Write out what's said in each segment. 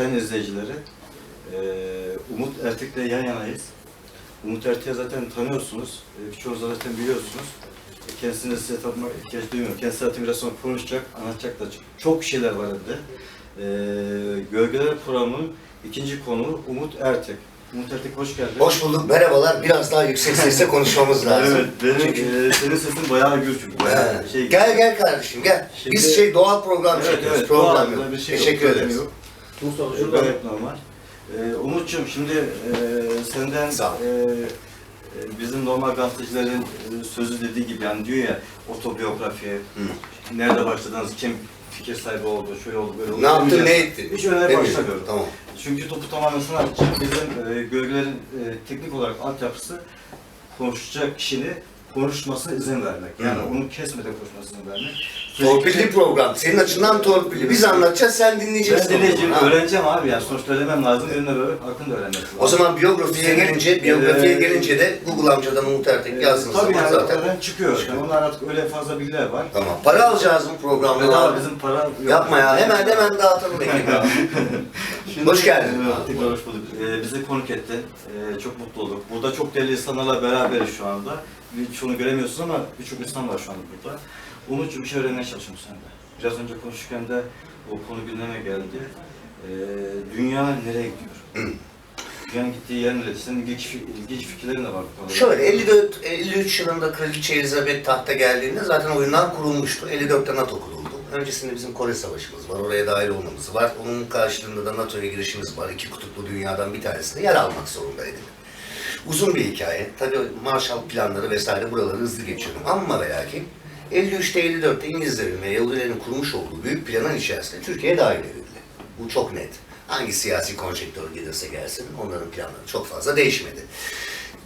sayın izleyicileri, e, Umut Ertik'le yan yanayız. Umut Ertik'i zaten tanıyorsunuz, e, birçoğunuz zaten biliyorsunuz. E, kendisini size tanımak ihtiyaç duymuyorum. Kendisi zaten biraz sonra konuşacak, anlatacak da çok şeyler var elinde. E, Gölgeler programının ikinci konuğu Umut Ertik. Umut Ertik hoş geldin. Hoş bulduk, merhabalar. Biraz daha yüksek sesle konuşmamız lazım. Evet, benim, Çünkü- e, senin sesin bayağı gür çünkü. Bayağı şey, Gel gel kardeşim gel. Şimdi- Biz şey doğal program Evet, çekiyoruz. evet, program doğal, yok. bir şey Teşekkür ederiz. yok. Ee, Gayet normal. Ee, Umut'cum şimdi e, senden Sağ ol. e, e, bizim normal gazetecilerin e, sözü dediği gibi yani diyor ya otobiyografi, nerede başladınız, kim fikir sahibi oldu, şöyle oldu, böyle oldu. Ne yaptın, ne ettin? Hiç öyle başlamıyorum. Tamam. Çünkü topu tamamen sana atacağım. Bizim e, gölgelerin e, teknik olarak altyapısı konuşacak kişinin konuşmasına izin vermek. Yani onu kesmeden konuşmasına izin vermek. Torpilli program. Senin açından torpilli. Biz anlatacağız, sen Ben dinleyeceksin. dinleyeceğim, Ha. öğreneceğim abi ya. Sonuçta öğrenmem lazım. Benimle böyle hakkında öğrenmek lazım. O zaman biyografiye gelince, biyografiye Ee, gelince de Google amcadan Umut Ertek yazdığınız Tabii zaman yani zaten. oradan çıkıyor. Yani onlar artık öyle fazla bilgiler var. Tamam. Para alacağız bu programda. Bedava abi. bizim para yok. Yapma ya. Hemen hemen dağıtalım ekibi. Şimdi- Hoş geldin. Evet, tekrar hoş bulduk. Ee, bizi konuk etti. Ee, çok mutlu olduk. Burada çok değerli insanlarla beraberiz şu anda. Birçoğunu göremiyorsunuz ama birçok insan var şu anda burada. Umut'cum bir şey öğrenmeye çalışıyorum senden. Biraz önce konuşurken de o konu gündeme geldi. Ee, dünya nereye gidiyor? Dünyanın gittiği yer neresi? Senin ilginç, ilginç fikirlerin de var. Şöyle 54 53 yılında Kraliçe Elizabeth tahta geldiğinde zaten oyunlar kurulmuştu. 54'te NATO kuruldu. Öncesinde bizim Kore Savaşımız var. Oraya dahil olmamız var. Onun karşılığında da NATO'ya girişimiz var. İki kutuplu dünyadan bir tanesinde yer almak zorundaydık. Uzun bir hikaye. Tabii Marshall planları vesaire buraları hızlı geçiyorum. Ama ve lakin 53'te 54'te İngilizlerin ve Yahudilerin kurmuş olduğu büyük planın içerisinde Türkiye dahil edildi. Bu çok net. Hangi siyasi konjektör gelirse gelsin onların planları çok fazla değişmedi.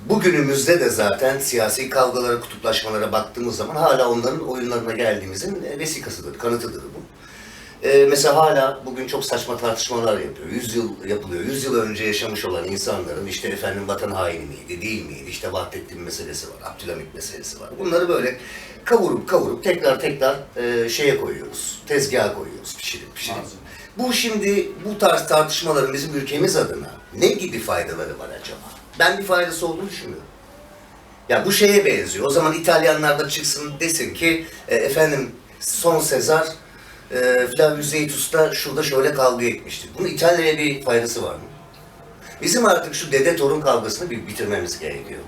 Bugünümüzde de zaten siyasi kavgalara, kutuplaşmalara baktığımız zaman hala onların oyunlarına geldiğimizin vesikasıdır, kanıtıdır bu. Ee, mesela hala bugün çok saçma tartışmalar yapıyor. 100 yıl yapılıyor. 100 yıl önce yaşamış olan insanların işte efendim vatan haini miydi, değil miydi? İşte Vahdettin meselesi var, Abdülhamit meselesi var. Bunları böyle kavurup kavurup tekrar tekrar e, şeye koyuyoruz. Tezgaha koyuyoruz pişirip pişirip. Lazım. Bu şimdi bu tarz tartışmaların bizim ülkemiz adına ne gibi faydaları var acaba? Ben bir faydası olduğunu düşünmüyorum. Ya bu şeye benziyor. O zaman İtalyanlar da çıksın desin ki e, efendim son Sezar e, Flavius Zeyitus'ta şurada şöyle kavga etmişti. Bunun İtalya'ya bir faydası var mı? Bizim artık şu dede torun kavgasını bir bitirmemiz gerekiyor.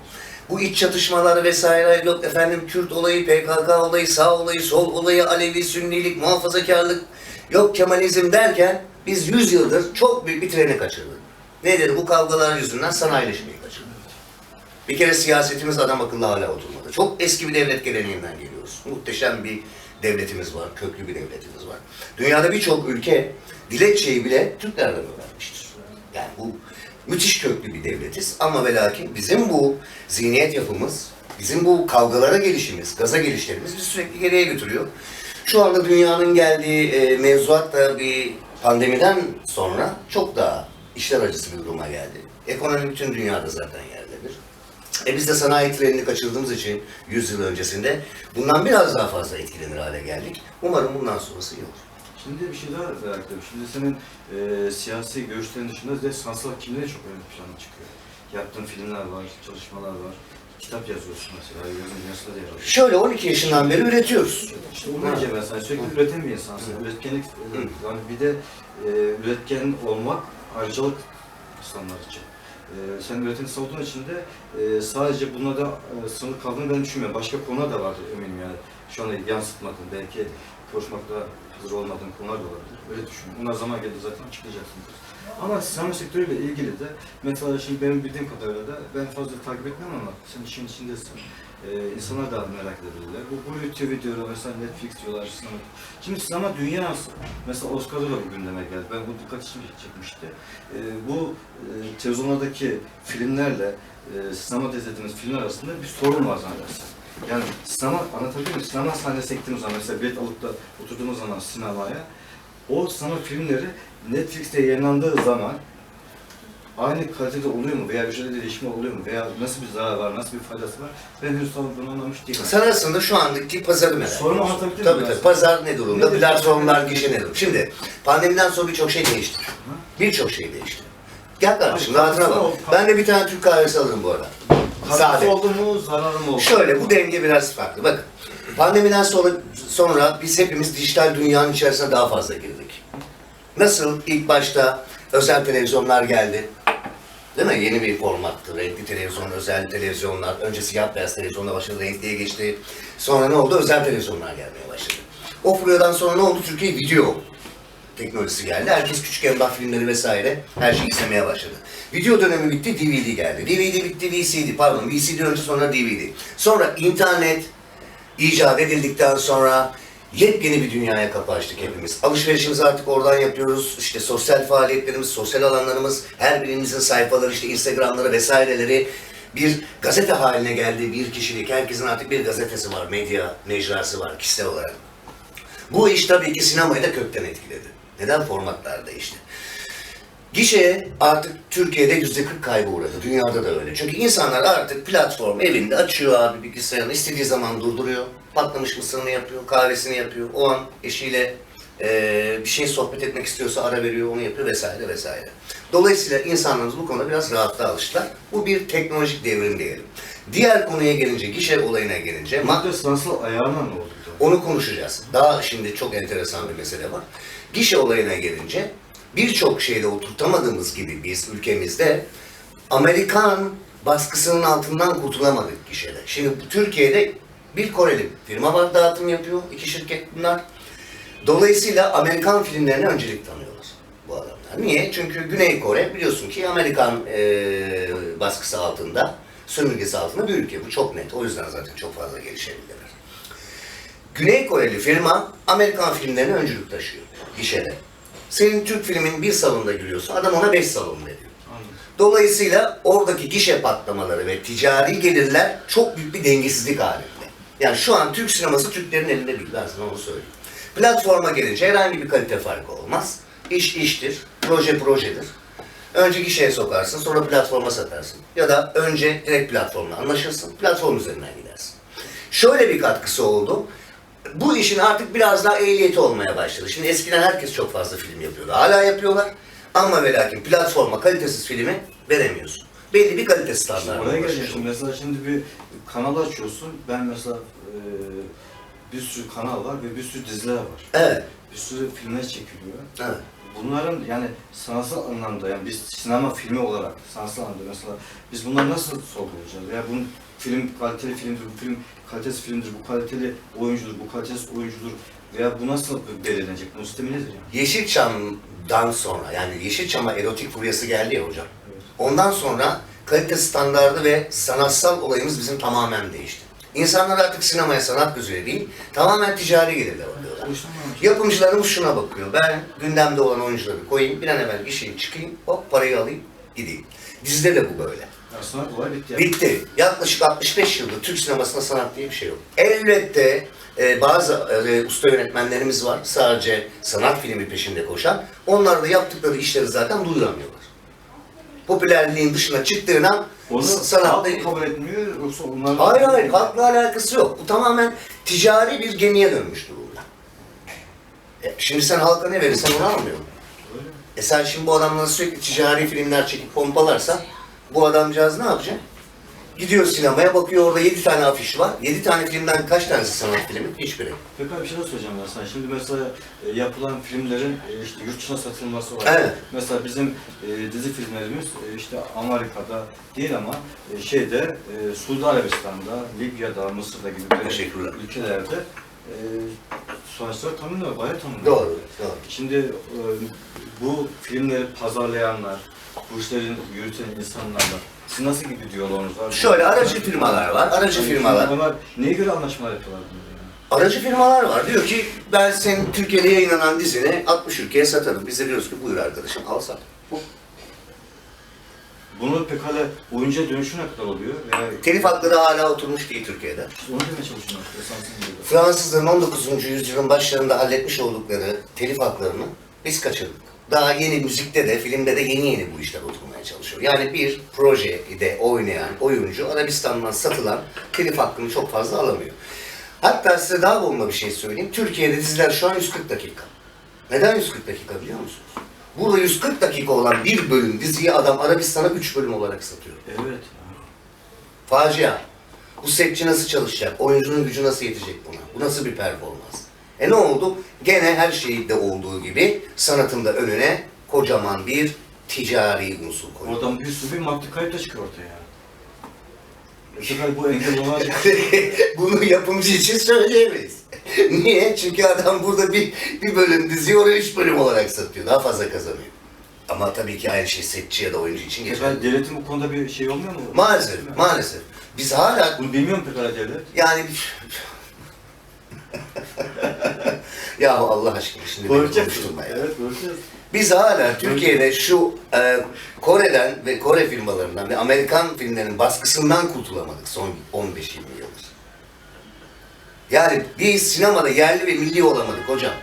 Bu iç çatışmalar vesaire yok efendim Kürt olayı, PKK olayı, sağ olayı, sol olayı, Alevi, Sünnilik, muhafazakarlık, yok Kemalizm derken biz 100 yıldır çok büyük bir treni kaçırdık. Nedir bu kavgalar yüzünden sanayileşmeyi kaçırdık. Bir kere siyasetimiz adam akıllı hala oturmadı. Çok eski bir devlet geleneğinden geliyoruz. Muhteşem bir devletimiz var, köklü bir devletimiz var. Dünyada birçok ülke dilekçeyi bile Türklerden öğrenmiştir. Yani bu müthiş köklü bir devletiz ama ve lakin bizim bu zihniyet yapımız, bizim bu kavgalara gelişimiz, gaza gelişlerimiz bizi sürekli geriye götürüyor. Şu anda dünyanın geldiği e, mevzuat da bir pandemiden sonra çok daha işler acısı bir duruma geldi. Ekonomi bütün dünyada zaten yerdedir. E biz de sanayi trenini kaçırdığımız için 100 yıl öncesinde bundan biraz daha fazla etkilenir hale geldik. Umarım bundan sonrası iyi olur. Şimdi bir şey daha merak ediyorum. Şimdi senin e, siyasi görüşlerin dışında de sanatsal kimliğin çok ön plana çıkıyor. Yaptığın filmler var, çalışmalar var. Kitap yazıyorsun mesela, yazın dünyasında da yer alıyorsun. Şöyle 12 yaşından beri üretiyoruz. İşte onu ben sana. Sürekli üreten bir insansın. Üretkenlik, e, yani bir de e, üretken olmak ayrıcalık insanlar için. E, sen üreteni savunduğun için de e, sadece buna da e, sınırlı kaldığını ben düşünmüyorum. Başka konular da vardır eminim yani. Şu anda yansıtmadığın, belki konuşmakta hazır olmadığın konular da olabilir. Öyle düşünüyorum. Bunlar zaman geldi zaten açıklayacaksınız. Ama sinema sektörüyle ilgili de mesela şimdi benim bildiğim kadarıyla da ben fazla takip etmem ama sen işin içindesin. Ee, insanlar da merak edebilirler. Bu Blue TV diyorlar, mesela Netflix diyorlar. Sinema. Şimdi sinema dünyası, mesela Oscar'da da bu gündeme geldi. Ben bu dikkatimi çekmişti. Ee, bu e, televizyonlardaki filmlerle e, sinemada izlediğimiz filmler arasında bir sorun var zannedersem. Yani sinema, anlatabiliyor muyum? Sinema sahnesi ektiğimiz zaman, mesela bilet alıp da oturduğumuz zaman sinemaya, o sinema filmleri Netflix'te yayınlandığı zaman aynı kalitede oluyor mu veya ücrette değişme oluyor mu veya nasıl bir zarar var, nasıl bir faydası var ben henüz tam bunu anlamış değilim. Sen aslında şu andaki pazarı merak Sorunu ediyorsun. anlatabilir Tabii miyim tabii. Pazar ne durumda? Nedir? Platformlar, gişe ne durumda? Şimdi pandemiden sonra birçok şey değişti. Birçok şey değişti. Gel kardeşim Abi, rahatına katkısı bak. ol- Ben de bir tane Türk kahvesi alırım bu arada. Katkısı Sade. oldu mu, zararı mı oldu? Şöyle bu denge biraz farklı. Bakın pandemiden sonra sonra biz hepimiz dijital dünyanın içerisine daha fazla girdik. Nasıl ilk başta özel televizyonlar geldi. Değil mi? Yeni bir formattı. Renkli televizyon, özel televizyonlar. Önce siyah beyaz televizyonla başladı, renkliye geçti. Sonra ne oldu? Özel televizyonlar gelmeye başladı. O furyadan sonra ne oldu? Türkiye video teknolojisi geldi. Herkes küçük emlak filmleri vesaire her şeyi izlemeye başladı. Video dönemi bitti, DVD geldi. DVD bitti, VCD, pardon VCD önce sonra DVD. Sonra internet icat edildikten sonra yepyeni bir dünyaya kapı açtık hepimiz. Alışverişimizi artık oradan yapıyoruz. İşte sosyal faaliyetlerimiz, sosyal alanlarımız, her birimizin sayfaları, işte Instagramları vesaireleri bir gazete haline geldi. Bir kişilik, herkesin artık bir gazetesi var, medya mecrası var kişisel olarak. Bu iş tabii ki sinemayı da kökten etkiledi. Neden? Formatlar değişti. Gişe artık Türkiye'de yüzde 40 kaybı uğradı. Dünyada da öyle. Çünkü insanlar artık platform evinde açıyor abi bilgisayarını. istediği zaman durduruyor. Patlamış mısırını yapıyor, kahvesini yapıyor. O an eşiyle eee, bir şey sohbet etmek istiyorsa ara veriyor, onu yapıyor vesaire vesaire. Dolayısıyla insanlarımız bu konuda biraz rahatlığa alıştılar. Bu bir teknolojik devrim diyelim. Diğer konuya gelince, gişe olayına gelince, ma- Madde sanatsal ayarla ne oldu? onu konuşacağız. Daha şimdi çok enteresan bir mesele var. Gişe olayına gelince birçok şeyde oturtamadığımız gibi biz ülkemizde Amerikan baskısının altından kurtulamadık gişede. Şimdi Türkiye'de bir Koreli firma var dağıtım yapıyor. iki şirket bunlar. Dolayısıyla Amerikan filmlerine öncelik tanıyorlar bu adamlar. Niye? Çünkü Güney Kore biliyorsun ki Amerikan eee, baskısı altında, sömürgesi altında bir ülke. Bu çok net. O yüzden zaten çok fazla gelişebilirler. Güney Koreli firma Amerikan filmlerine öncülük taşıyor gişede. Senin Türk filmin bir salonda giriyorsa adam ona beş salon veriyor. Dolayısıyla oradaki gişe patlamaları ve ticari gelirler çok büyük bir dengesizlik halinde. Yani şu an Türk sineması Türklerin elinde değil, ben sana onu söyleyeyim. Platforma gelince herhangi bir kalite farkı olmaz. İş iştir, proje projedir. Önce gişeye sokarsın, sonra platforma satarsın. Ya da önce direkt platformla anlaşırsın, platform üzerinden gidersin. Şöyle bir katkısı oldu. Bu işin artık biraz daha ehliyeti olmaya başladı. Şimdi eskiden herkes çok fazla film yapıyordu. Hala yapıyorlar. Ama ve lakin platforma kalitesiz filmi veremiyorsun. Belli bir kalite İşte standartına oraya geleceğim. mesela şimdi bir kanal açıyorsun. Ben mesela e, bir sürü kanal var ve bir sürü diziler var. Evet, Bir sürü filmler çekiliyor. evet. Bunların yani sanatsal anlamda yani biz sinema filmi olarak sanatsal anlamda mesela biz bunları nasıl sorgulayacağız? Ya bunun film kaliteli filmdir, bu film kalitesiz filmdir, bu kaliteli oyuncudur, bu kalitesiz oyuncudur veya bu nasıl belirlenecek? Bunun sistemi nedir yani? Yeşilçam'dan sonra yani Yeşilçam'a erotik furyası geldi ya hocam. Evet. Ondan sonra kalite standardı ve sanatsal olayımız bizim tamamen değişti. İnsanlar artık sinemaya sanat gözüyle değil, tamamen ticari gelirle bakıyorlar. Yapımcılarımız şuna bakıyor. Ben gündemde olan oyuncuları koyayım, bir an evvel gişeyi çıkayım, hop parayı alayım, gideyim. Dizide de bu böyle. Aslında olay bitti yani. Bitti. Yaklaşık 65 yıldır Türk sinemasında sanat diye bir şey yok. Elbette e, bazı e, usta yönetmenlerimiz var. Sadece sanat filmi peşinde koşan. Onlar da yaptıkları işleri zaten duyuramıyorlar. Popülerliğin dışına çıktığın an Onu sanatta... kabul etmiyor yoksa onlar... Hayır hayır, halkla alakası yok. Bu tamamen ticari bir gemiye dönmüş durumda. E, şimdi sen halka ne verirsen onu almıyor. E sen şimdi bu adamlara sürekli ticari filmler çekip pompalarsan bu adamcağız ne yapacak? Gidiyor sinemaya bakıyor orada 7 tane afiş var. 7 tane filmden kaç tanesi sanat filmi? Hiçbiri. Peki abi bir şey daha söyleyeceğim ben sana. Şimdi mesela e, yapılan filmlerin e, işte yurt dışına satılması var. Evet. Mesela bizim e, dizi filmlerimiz e, işte Amerika'da değil ama e, şeyde e, Suudi Arabistan'da, Libya'da, Mısır'da gibi Teşekkürler. ülkelerde e, sonuçlar tanınıyor, bayağı tanınıyor. Doğru, doğru. Şimdi e, bu filmleri pazarlayanlar, bu işlerin yürüten insanlarla siz nasıl gibi diyaloğunuz var? Şöyle aracı firmalar var. Aracı Yani firmalar. Onlar neye göre anlaşmalar yapıyorlar bunları yani? Aracı firmalar var. Diyor ki ben senin Türkiye'de yayınlanan dizini 60 ülkeye satarım. Biz de diyoruz ki buyur arkadaşım al sat. Bu. Bunun pekala oyuncuya dönüşü ne kadar oluyor? Veya Telif hakları hala oturmuş değil Türkiye'de. İşte onu demeye çalışıyorum. Fransızların 19. yüzyılın başlarında halletmiş oldukları telif haklarını biz kaçırdık. daha yeni müzikte de, filmde de yeni yeni bu işler oturmaya çalışıyor. Yani bir projede oynayan oyuncu Arabistan'dan satılan telif hakkını çok fazla alamıyor. Hatta size daha bomba bir şey söyleyeyim. Türkiye'de diziler şu an 140 dakika. Neden 140 dakika biliyor musunuz? Burada 140 dakika olan bir bölüm diziyi adam Arabistan'a 3 bölüm olarak satıyor. Evet. Facia. Bu setçi nasıl çalışacak? Oyuncunun gücü nasıl yetecek buna? Bu nasıl bir performans? E ne oldu? Gene her şeyde olduğu gibi sanatın da önüne kocaman bir ticari unsur koydu. Oradan bir sürü bir maddi kayıp da çıkıyor ortaya. Bu sefer bu engel olacak. Bunu yapımcı için söyleyemeyiz. Niye? Çünkü adam burada bir, bir bölüm diziyi oraya üç bölüm olarak satıyor. Daha fazla kazanıyor. Ama tabii ki aynı şey setçi ya da oyuncu için geçerli. Efendim devletin bu konuda bir şey olmuyor mu? Maalesef, maalesef. Biz hala Bunu bilmiyor mu pekala devlet? yani ya Allah aşkına şimdi beni konuşturma ya. Evet göreceğiz. Biz hala Türkiye'de şu e, Kore'den ve Kore firmalarından ve Amerikan filmlerinin baskısından kurtulamadık son 15-20 yıldır. Yani biz sinemada yerli ve milli olamadık hocam.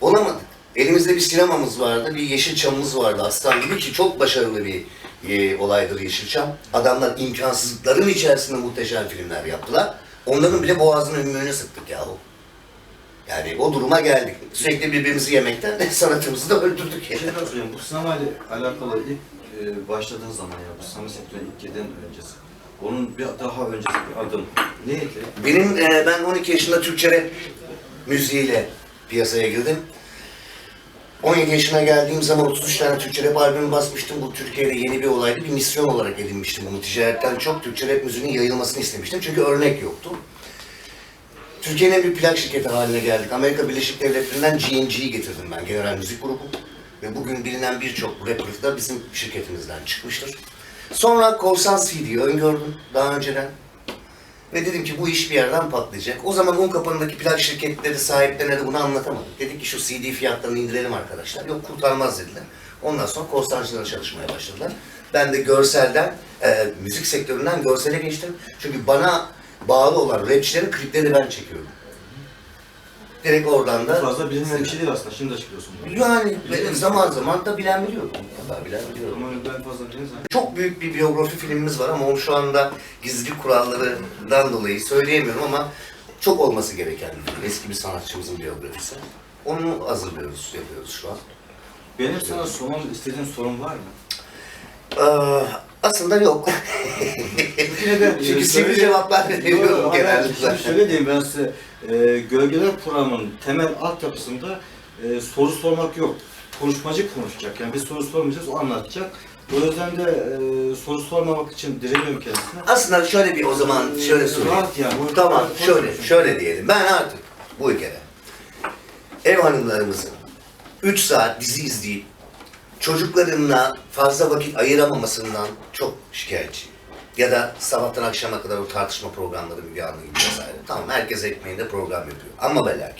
Olamadık. Elimizde bir sinemamız vardı, bir Yeşilçam'ımız vardı aslan gibi ki çok başarılı bir e, olaydır Yeşilçam. Adamlar imkansızlıkların içerisinde muhteşem filmler yaptılar. Onların bile boğazının ümüğünü sıktık yahu. Yani o duruma geldik. Sürekli birbirimizi yemekten de sanatımızı da öldürdük. Bir şey sorayım. Bu sinemayla alakalı ilk e, başladığın zaman ya bu sinema sektörüne ilk girdiğin öncesi. Onun bir daha öncesi bir adım neydi? Benim e, ben 12 yaşında Türkçe rap müziğiyle piyasaya girdim. 17 yaşına geldiğim zaman 33 tane Türkçe rap albümü basmıştım. Bu Türkiye'de yeni bir olaydı. Bir misyon olarak edinmiştim bunu. Ticaretten çok Türkçe rap müziğinin yayılmasını istemiştim. Çünkü örnek yoktu. Türkiye'nin en büyük plak şirketi haline geldik. Amerika Birleşik Devletleri'nden G&G'yi getirdim ben. General Müzik Grubu. Ve bugün bilinen birçok da bizim şirketimizden çıkmıştır. Sonra Korsan CD'yi öngördüm daha önceden. Ve dedim ki bu iş bir yerden patlayacak. O zaman un kapanındaki plak şirketleri sahiplerine de bunu anlatamadık. Dedik ki şu CD fiyatlarını indirelim arkadaşlar. Yok kurtarmaz dediler. Ondan sonra korsancılara çalışmaya başladılar. Ben de görselden, e, müzik sektöründen görsele geçtim. Çünkü bana bağlı olan rapçilerin kliplerini ben çekiyorum. Direkt oradan da... Fazla bilinmeyen bir şey değil aslında. Şimdi açıklıyorsun. Yani ve zaman zaman da bilen biliyor. Vallahi bilen biliyor. Ama ben fazla bilinmez. Çok büyük bir biyografi filmimiz var ama onu şu anda gizlilik kurallarından dolayı söyleyemiyorum ama çok olması gereken bir film. Eski bir sanatçımızın biyografisi. Onu hazırlıyoruz, yapıyoruz şu an. Benim sana sormam istediğin sorun var mı? Ee, aslında yok. Çünkü sivri cevaplar veriyorum genelde. Şimdi şöyle diyeyim ben size. E, Gölgeler programının temel altyapısında e, soru sormak yok. Konuşmacı konuşacak. Yani biz soru sormayacağız, o anlatacak. O yüzden de e, soru sormamak için direniyorum kendisine. Aslında şöyle bir o zaman şöyle söyleyeyim. Rahat yani. o- Tamam, şöyle, şöyle diyelim. Ben artık bu ülkede ev hanımlarımızın 3 saat dizi izleyip çocuklarına fazla vakit ayıramamasından çok şikayetçiyim. Ya da sabahtan akşama kadar o tartışma programları bir anı gibi vesaire. Tamam herkes ekmeğinde program yapıyor. Ama ve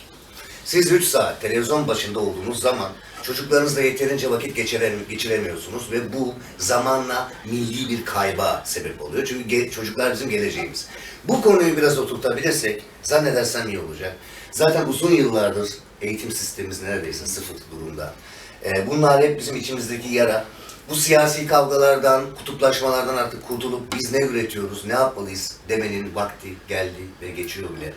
siz 3 saat televizyon başında olduğunuz zaman çocuklarınızla yeterince vakit geçirem- geçiremiyorsunuz ve bu zamanla milli bir kayba sebep oluyor. Çünkü çocuklar bizim geleceğimiz. Bu konuyu biraz oturtabilirsek zannedersem iyi olacak. Zaten uzun yıllardır eğitim sistemimiz neredeyse sıfır durumda. Ee, bunlar hep bizim içimizdeki yara. Bu siyasi kavgalardan, kutuplaşmalardan artık kurtulup biz ne üretiyoruz, ne yapmalıyız demenin vakti geldi ve geçiyor bile.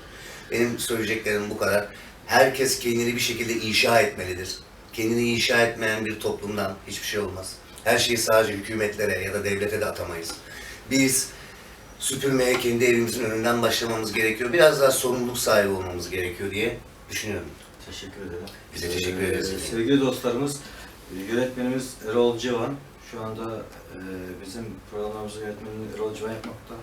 Benim söyleyeceklerim bu kadar. Herkes kendini bir şekilde inşa etmelidir. Kendini inşa etmeyen bir toplumdan hiçbir şey olmaz. Her şeyi sadece hükümetlere ya da devlete de atamayız. Biz süpürmeye kendi evimizin önünden başlamamız gerekiyor. Biraz daha sorumluluk sahibi olmamız gerekiyor diye düşünüyorum. Teşekkür ederim. Biz de teşekkür ederiz. Ee, sevgili dostlarımız, e, yönetmenimiz Erol Civan. Şu anda e, bizim programımızın yönetmenini Erol Civan yapmakta.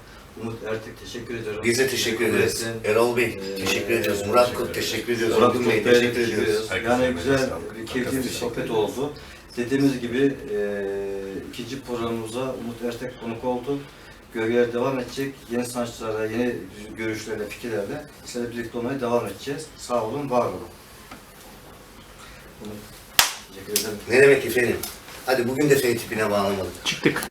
Umut Ertek teşekkür ediyorum. Biz de teşekkür ederiz. Erol Bey Ee, teşekkür ediyoruz. Murat Kut teşekkür ediyoruz. Murat Orgun Bey teşekkür ediyoruz. Yani güzel, bir keyifli bir sohbet oldu. Dediğimiz gibi e, ikinci programımıza Umut Ertek konuk oldu. Gölgeler devam edecek. Yeni sanatçılarla, yeni görüşlerle, fikirlerle sizlerle birlikte olmaya devam edeceğiz. Sağ olun, var olun. Ne demek efendim? Hadi bugün de F tipine bağlamadık. Çıktık.